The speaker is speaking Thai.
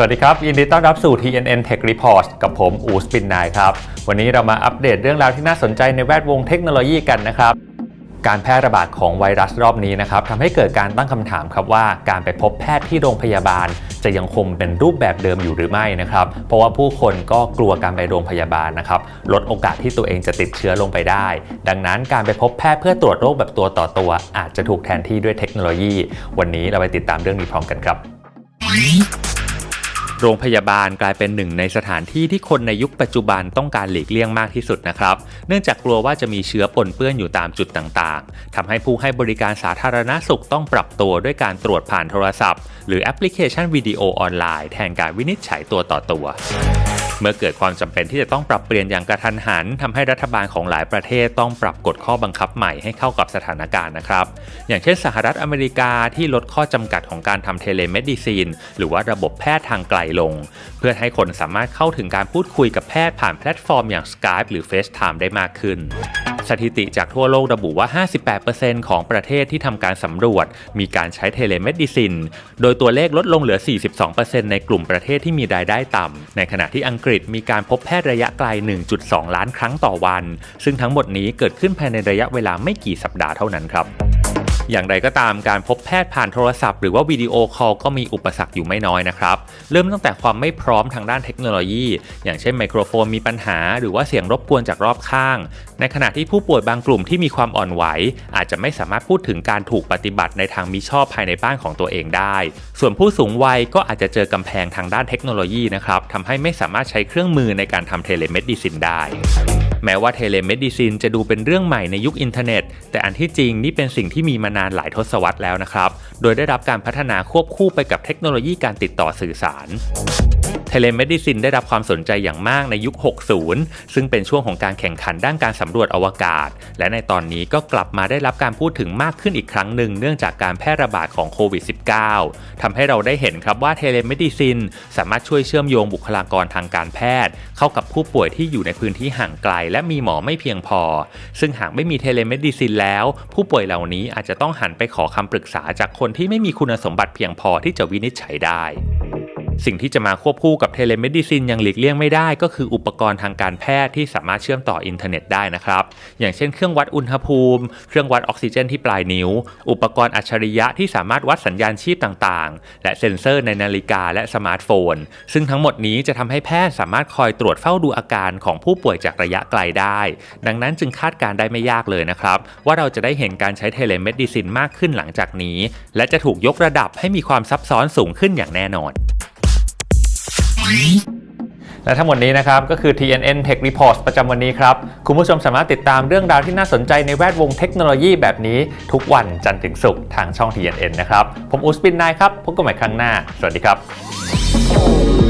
สวัสดีครับ ยินดีต้อนรับสู่ TNN Tech Report กับผม อูสปินนายครับ วันนี้เรามาอัปเดตเรื่องราวที่น่าสนใจในแวดวงเทคโนโลยีกันนะครับ การแพร่ระบาดของไวรัสรอบนี้นะครับทำให้เกิดการตั้งคำถามครับว่าการไปพบแพทย์ที่โรงพยาบาล จะยังคงเป็นรูปแบบเดิมอยู่หรือไม่นะครับ เพราะว่าผู้คนก็กลัวการไปโรงพยาบาลนะครับ ลดโอกาสที่ตัวเองจะติดเชื้อลงไปได้ ดังนั้นการไปพบแพทย์เพื่อตรวจโรคแบบตัวต่อตัว อาจจะถูกแทนที่ด้วยเทคโนโลยี วันนี้เราไปติดตามเรื่องนี้พร้อมกันครับ โรงพยาบาลกลายเป็นหนึ่งในสถานที่ที่คนในยุคปัจจุบันต้องการหลีกเลี่ยงมากที่สุดนะครับ เนื่องจากกลัวว่าจะมีเชื้อปนเปื้อนอยู่ตามจุดต่างๆทำให้ผู้ให้บริการสาธารณสุขต้องปรับตัวด้วยการตรวจผ่านโทรศัพท์ หรือแอปพลิเคชันวิดีโอออนไลน์แทนการวินิจฉัยตัวต่อตัว เมื่อเกิดความจำเป็นที่จะต้องปรับเปลี่ยนอย่างกระทันหันทำให้รัฐบาลของหลายประเทศต้องปรับกฎข้อบังคับใหม่ให้เข้ากับสถานการณ์นะครับ อย่างเช่นสหรัฐอเมริกาที่ลดข้อจำกัดของการทำเทเลเมดิซีน หรือว่าระบบแพทย์ทางไกลลง เพื่อให้คนสามารถเข้าถึงการพูดคุยกับแพทย์ผ่านแพลตฟอร์มอย่าง Skype หรือ FaceTime ได้มากขึ้น สถิติจากทั่วโลกระบุว่า 58%ของประเทศที่ทำการสำรวจ มีการใช้เทเลเมดิซิน โดยตัวเลขลดลงเหลือ 42%ในกลุ่มประเทศที่มีรายได้ต่ำ ในขณะที่อังกฤษมีการพบแพทย์ระยะไกล 1.2 ล้านครั้งต่อวัน ซึ่งทั้งหมดนี้เกิดขึ้นภายในระยะเวลาไม่กี่สัปดาห์เท่านั้นครับ อย่างไรก็ตามการพบแพทย์ผ่านโทรศัพท์หรือว่าวิดีโอคอลก็มีอุปสรรคอยู่ไม่น้อยนะครับ เริ่มตั้งแต่ความไม่พร้อมทางด้านเทคโนโลยี อย่างเช่นไมโครโฟนมีปัญหา หรือว่าเสียงรบกวนจากรอบข้าง ในขณะที่ผู้ป่วยบางกลุ่มที่มีความอ่อนไหว อาจจะไม่สามารถพูดถึงการถูกปฏิบัติในทางมิชอบภายในบ้านของตัวเองได้ ส่วนผู้สูงวัยก็อาจจะเจอกำแพงทางด้านเทคโนโลยีนะครับทำให้ไม่สามารถใช้เครื่องมือในการทำเทเลเมดิซินได้ แม้ว่าเทเลเมดิซินจะดูเป็นเรื่องใหม่ในยุคอินเทอร์เน็ต แต่อันที่จริงนี่เป็นสิ่งที่มีมานานหลายทศวรรษแล้วนะครับ โดยได้รับการพัฒนาควบคู่ไปกับเทคโนโลยีการติดต่อสื่อสาร เทเลเมดิซินได้รับความสนใจอย่างมากในยุค 60 ซึ่งเป็นช่วงของการแข่งขันด้านการสำรวจอวกาศ และในตอนนี้ก็กลับมาได้รับการพูดถึงมากขึ้นอีกครั้งหนึ่งเนื่องจากการแพร่ระบาดของโควิด -19 ทำให้เราได้เห็นครับว่าเทเลเมดิซินสามารถช่วยเชื่อมโยงบุคลากรทางการแพทย์ เข้ากับผู้ป่วยที่อยู่ในพื้นที่ห่างไกล และมีหมอไม่เพียงพอ ซึ่งหากไม่มีเทเลเมดิซินแล้ว ผู้ป่วยเหล่านี้อาจจะต้องหันไปขอคำปรึกษาจากคนที่ไม่มีคุณสมบัติเพียงพอที่จะวินิจฉัยได้ สิ่งที่จะมาควบคู่กับเทเลเมดิซินยังหลีกเลี่ยงไม่ได้ ก็คืออุปกรณ์ทางการแพทย์ที่สามารถเชื่อมต่ออินเทอร์เน็ตได้นะครับ อย่างเช่นเครื่องวัดอุณหภูมิ เครื่องวัดออกซิเจนที่ปลายนิ้ว อุปกรณ์อัจฉริยะที่สามารถวัดสัญญาณชีพต่างๆ และเซ็นเซอร์ในนาฬิกาและสมาร์ทโฟน ซึ่งทั้งหมดนี้จะทำให้แพทย์สามารถคอยตรวจเฝ้าดูอาการของผู้ป่วยจากระยะไกลได้ ดังนั้นจึงคาดการได้ไม่ยากเลยนะครับว่าเราจะได้เห็นการใช้เทเลเมดิซินมากขึ้นหลังจากนี้ และจะถูกยกระดับให้มีความซับซ้อนสูงขึ้นอย่างแน่นอน และทั้งหมดนี้นะครับก็คือ TNN Tech Report ประจำวันนี้ครับ คุณผู้ชมสามารถติดตามเรื่องราวที่น่าสนใจในแวดวงเทคโนโลยีแบบนี้ทุกวันจันทร์ถึงศุกร์ทางช่อง TNN นะครับ ผมอุสปินนายครับ พบกันใหม่ครั้งหน้า สวัสดีครับ